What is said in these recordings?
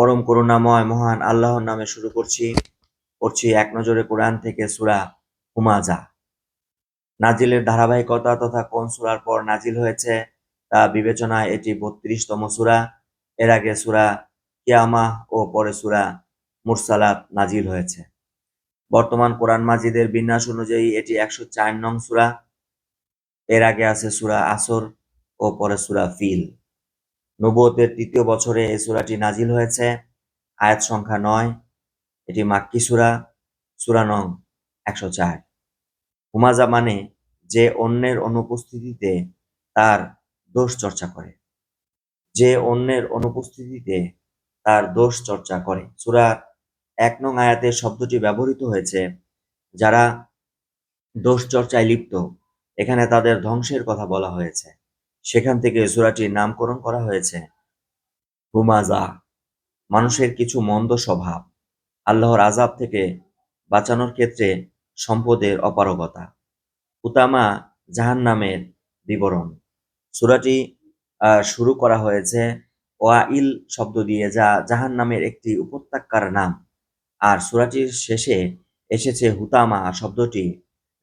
পরম করুণাময়, মহান আল্লাহর নামে শুরু করছি করছি এক নজরে কোরআন থেকে সুরা হুমাজা নাজিলের ধারাবাহিকতা তথা কোন সুরার পর নাজিল হয়েছে তা বিবেচনায় এটি বত্রিশতম সুরা। এর আগে সুরা কিয়ামাহ ও পরে সুরা মুরসালাত নাজিল হয়েছে। বর্তমান কোরআন মাজিদের বিন্যাস অনুযায়ী এটি একশো চার নং সুরা। এর আগে আছে সুরা আসর ও পরে সুরা ফিল। নবুয়তের তৃতীয় বছরে এই সূরাটি নাজিল হয়েছে। আয়াত সংখ্যা নয়, এটি মাক্কি সূরা সূরা নং একশো চার। হুমাজা মানে যে অন্যের অনুপস্থিতিতে তার দোষ চর্চা করে। যে অন্যের অনুপস্থিতিতে তার দোষ চর্চা করে। সূরার এক নং আয়াতে শব্দটি ব্যবহৃত হয়েছে, যারা দোষ চর্চায় লিপ্ত। এখানে তাদের ধ্বংসের কথা বলা হয়েছে। সেখান থেকে সূরাটির নামকরণ করা হয়েছে। হুমাজা মানুষের কিছু মন্দ স্বভাব, আল্লাহর আজাব থেকে বাঁচানোর ক্ষেত্রে সম্পদের অপারগতা। হুতামা জাহান্নামের বিবরণ, সূরাটি শুরু করা হয়েছে ওয়াইল শব্দ দিয়ে, যা জাহান্নামের একটি উপত্যকার নাম। আর সূরাটির শেষে এসেছে হুতামা শব্দটি,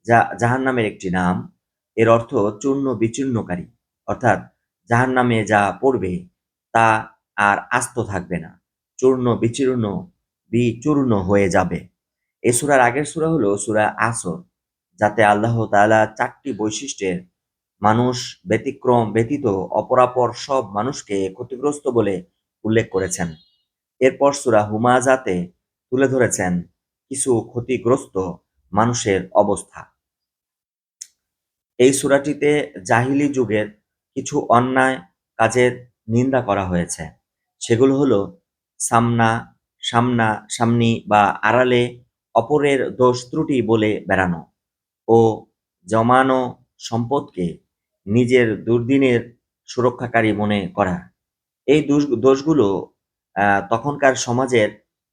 যা জাহান্নামের একটি নাম। এর অর্থ চূর্ণ বিচূর্ণকারী অর্থাৎ জাহান্নামে যা পড়বে তা আর আস্ত থাকবে না, চূর্ণ বিচূর্ণ বিচূর্ণ হয়ে যাবে। এ সূরার আগের সূরা হলো সূরা আসর, যাতে আল্লাহ তাআলা চারটি বৈশিষ্ট্যের মানুষ ব্যতিক্রম, ব্যতীত অপরাপর সব মানুষকে ক্ষতিগ্রস্ত বলে উল্লেখ করেছেন। এরপর সূরা হুমাজাতে তুলে ধরেছেন কিছু ক্ষতিগ্রস্ত মানুষের অবস্থা। এই সূরাটিতে জাহিলি যুগের কিছু অন্যায় কাজের নিন্দা করা হয়েছে। সেগুলো হলো সামনা সামনা, সামনি বা আড়ালে অপরের দোষ ত্রুটি বলে বেড়ানো ও জমানো সম্পদকে নিজের দুর্দিনের সুরক্ষাকারী মনে করা। এই দোষ, দোষগুলো তখনকার সমাজের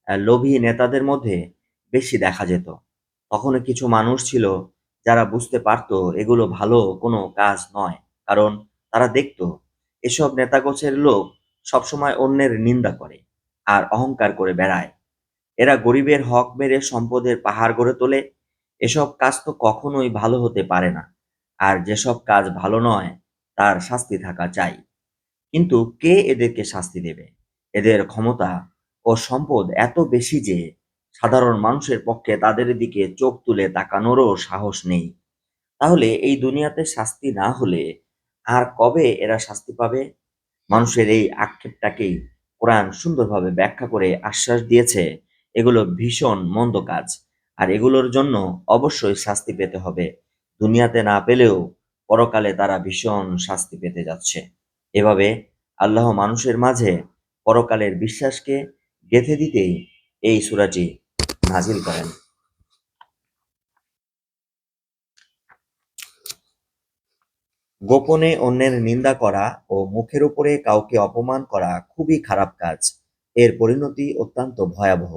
লোভী নেতাদের মধ্যে বেশি দেখা যেত। তখন কিছু মানুষ ছিল যারা বুঝতে পারতো এগুলো ভালো কোনো কাজ নয়, কারণ তারা দেখতো, এসব নেতাগোছের লোক সবসময় অন্যের নিন্দা করে আর অহংকার করে বেড়ায়। এরা গরিবের হক মেরে সম্পদের পাহাড় গড়ে তোলে। এসব কাজ তো কখনোই ভালো হতে পারে না। আর যেসব কাজ ভালো নয়, তার শাস্তি থাকা চাই। কিন্তু কে এদেরকে শাস্তি দেবে? এদের ক্ষমতা ও সম্পদ এত বেশি যে সাধারণ মানুষের পক্ষে তাদের দিকে চোখ তুলে তাকানোরও সাহস নেই। তাহলে এই দুনিয়াতে শাস্তি না হলে আর কবে এরা শাস্তি পাবে? মানুষের এই আক্ষেপটাকেই কোরআন সুন্দরভাবে ব্যাখ্যা করে আশ্বাস দিয়েছে। এগুলো ভীষণ মন্দ কাজ। আর এগুলোর জন্য অবশ্যই শাস্তি পেতে হবে। দুনিয়াতে না পেলেও পরকালে তারা ভীষণ শাস্তি পেতে যাচ্ছে। এভাবে আল্লাহ মানুষের মাঝে পরকালের বিশ্বাসকে গেঁথে দিতেই এই সূরাটি নাজিল করেন। গোপনে অন্যের নিন্দা করা ও মুখের উপরে কাউকে অপমান করা খুবই খারাপ কাজ। এর পরিণতি অত্যন্ত ভয়াবহ।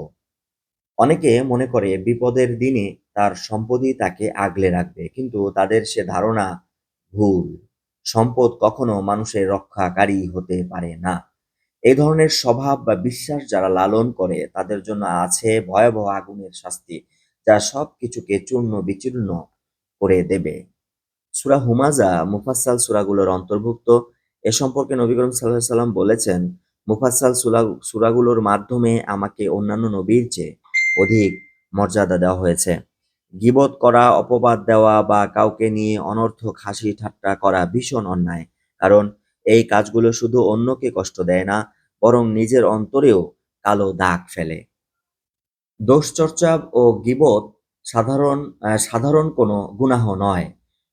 অনেকে মনে করে বিপদের দিনে তার সম্পদই তাকে আগলে রাখবে, কিন্তু তাদের সে ধারণা ভুল। সম্পদ কখনো মানুষের রক্ষাকারী হতে পারে না। এই ধরনের স্বভাব বা বিশ্বাস যারা লালন করে, তাদের জন্য আছে ভয়াবহ আগুনের শাস্তি, যা সব কিছুকে চূর্ণ বিচূর্ণ করে দেবে। সূরা হুমাজা মুফাসাল সুরাগুলোর অন্তর্ভুক্ত। এ সম্পর্কে নবী করিম আলাইহি সাল্লাম বলেছেন, মুফাসসাল সূরা, সুরাগুলোর মাধ্যমে আমাকে অন্যান্য নবীর চেয়ে অধিক মর্যাদা দেওয়া হয়েছে। গীবত করা, অপবাদ দেওয়া বা কাউকে নিয়ে অনর্থক হাসি ঠাট্টা করা ভীষণ অন্যায়। কারণ এই কাজগুলো শুধু অন্যকে কষ্ট দেয় না, বরং নিজের অন্তরেও কালো দাগ ফেলে। দোষচর্চা ও গিবত সাধারণ সাধারণ কোনো গুনাহ নয়।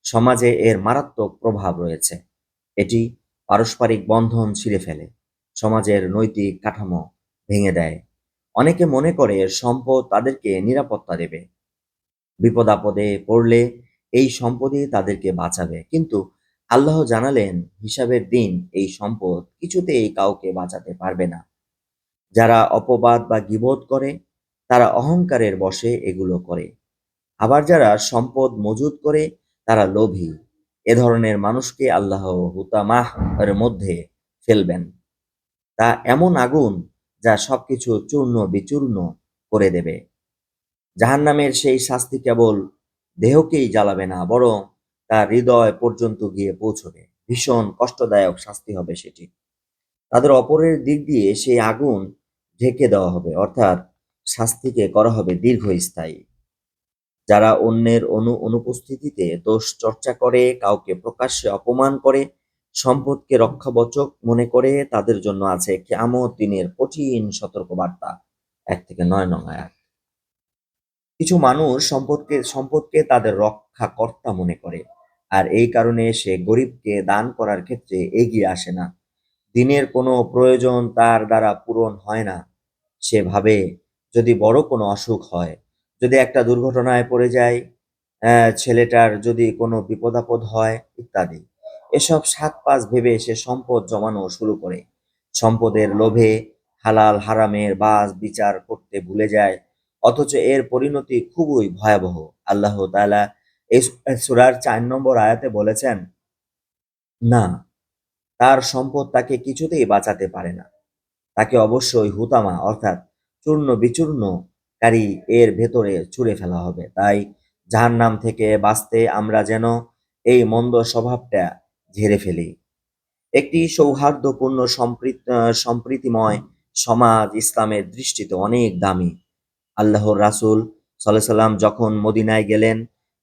সমাজে এর মারাত্মক প্রভাব রয়েছে। এটি পারস্পরিক বন্ধন ছিঁড়ে ফেলে, সমাজের নৈতিক কাঠামো ভেঙে দেয়। অনেকে মনে করে সম্পদ তাদেরকে নিরাপত্তা দেবে। বিপদ আপদে পড়লে এই সম্পদই তাদেরকে বাঁচাবে। কিন্তু আল্লাহ জানালেন, হিসাবের দিন এই সম্পদ কিছুতেই কাউকে বাঁচাতে পারবে না। যারা অপবাদ বা গিবোধ করে, তারা অহংকারের বশে এগুলো করে। আবার যারা সম্পদ মজুদ করে তারা লোভী। এ ধরনের মানুষকে আল্লাহ হুতামাহ এর মধ্যে ফেলবেন। তা এমন আগুন যা সবকিছু চূর্ণ বিচূর্ণ করে দেবে। জাহান্নামের সেই শাস্তি কেবল দেহকেই জ্বালাবে না, বরং তার হৃদয় পর্যন্ত গিয়ে পৌঁছবে। ভীষণ কষ্টদায়ক শাস্তি হবে সেটি। তাদের অপরের দিক দিয়ে সেই আগুন ঢেকে দেওয়া হবে, অর্থাৎ শাস্তিকে করা হবে দীর্ঘস্থায়ী। যারা অন্যের অনু, অনুপস্থিতিতে দোষ চর্চা করে, কাউকে প্রকাশ্যে অপমান করে, সম্পদকে রক্ষাবচক মনে করে, তাদের জন্য আছে কেমন দিনের কঠিন সতর্কবার্তা। এক থেকে নয় নং আয়াত। কিছু মানুষ সম্পদকে সম্পদকে তাদের রক্ষাকর্তা মনে করে, আর এই কারণে সে গরিবকে দান করার ক্ষেত্রে এগিয়ে আসে না। দিনের কোনো প্রয়োজন তার দ্বারা পূরণ হয় না। সে ভাবে, যদি বড় কোনো অসুখ হয় যদি একটা দুর্ঘটনায় পড়ে যায় ছেলেটার যদি কোনো বিপদাপদ হয়, ইত্যাদি। এসব সাত পাঁচ ভেবে সে সম্পদ জমানো শুরু করে। সম্পদের লোভে হালাল হারামের বাস বিচার করতে ভুলে যায়, অথচ এর পরিণতি খুবই ভয়াবহ। আল্লাহ তাআলা এই সুরার চার নম্বর আয়াতে বলেছেন, না, তার সম্পদ তাকে কিছুতেই বাঁচাতে পারে না। তাকে অবশ্যই হুতামা, অর্থাৎ চূর্ণ বিচূর্ণকারী এর ভেতরে ছুঁড়ে ফেলা হবে। তাই জাহান্নাম থেকে বাঁচতে আমরা যেন এই মন্দ স্বভাবটা ঝেড়ে ফেলি। একটি সৌহার্দ্যপূর্ণ সম্প্রীত, সম্প্রীতিময় সমাজ ইসলামের দৃষ্টিতে অনেক দামি। আল্লাহর রাসূল সাল্লাল্লাহু সাল্লাম যখন মদিনায় গেলেন,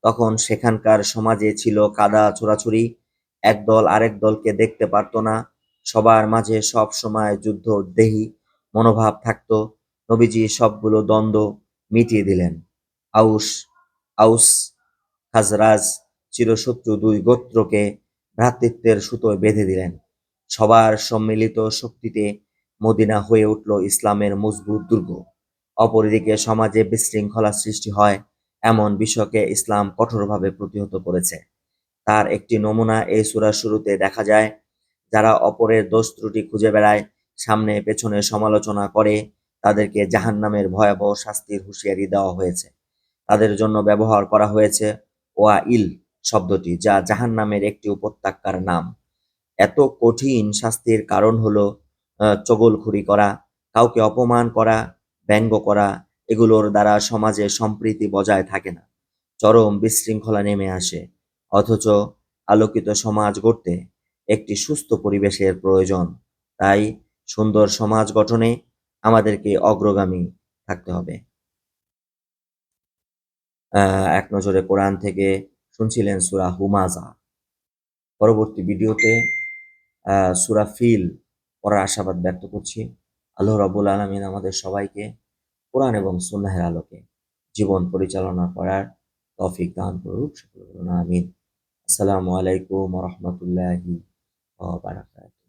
তখন সেখানকার সমাজে ছিল কাদা ছোড়াছুড়ি। একদল আরেক দলকে দেখতে পারতো না। সবার মাঝে সব সময় যুদ্ধ দেহি মনোভাব থাকতো। নবীজি সবগুলো দ্বন্দ্ব মিটিয়ে দিলেন। আউস আউস খাজরাজ চিরশত্রু দুই গোত্রকে ভ্রাতৃত্বের সুতোয় বেঁধে দিলেন। সবার সম্মিলিত শক্তিতে মদিনা হয়ে উঠল ইসলামের মজবুত দুর্গ। অপরদিকে সমাজে বিশৃঙ্খলা সৃষ্টি হয় এমন বিষয়কে ইসলাম কঠোরভাবে প্রতিহত করেছে। তার একটি নমুনা এই সূরার শুরুতে দেখা যায়, যারা অপরের দোষ ত্রুটি খুঁজে বেড়ায়, সামনে পেছনে সমালোচনা করে তাদেরকে জাহান্নামের ভয়াবহ শাস্তির হুঁশিয়ারি দেওয়া হয়েছে। তাদের জন্য ব্যবহার করা হয়েছে ওয়া ইল শব্দটি, যা জাহান্নামের একটি উপত্যকার নাম। এত কঠিন শাস্তির কারণ হলো চগলখুরি করা, কাউকে অপমান করা, ব্যঙ্গ করা, এগুলোর দ্বারা সমাজে সম্প্রীতি বজায় থাকে না। চরম বিশৃঙ্খলা নেমে আসে, অথচ আলোকিত সমাজ গড়তে একটি সুস্থ পরিবেশের প্রয়োজন। তাই সুন্দর সমাজ গঠনে আমাদেরকে অগ্রগামী থাকতে হবে। এক নজরে কোরআন থেকে শুনছিলেন সুরা হুমাজা পরবর্তী ভিডিওতে সুরা ফিল পড়ার আশাবাদ ব্যক্ত করছি। আল্লাহ রাবুল আলমিন আমাদের সবাইকে কোরআন এবং সুন্নাহের আলোকে জীবন পরিচালনা করার তৌফিক দান করুক। সকল আমিন। আসসালামু আলাইকুম রহমতুল্লাহি বারাকাতুহু।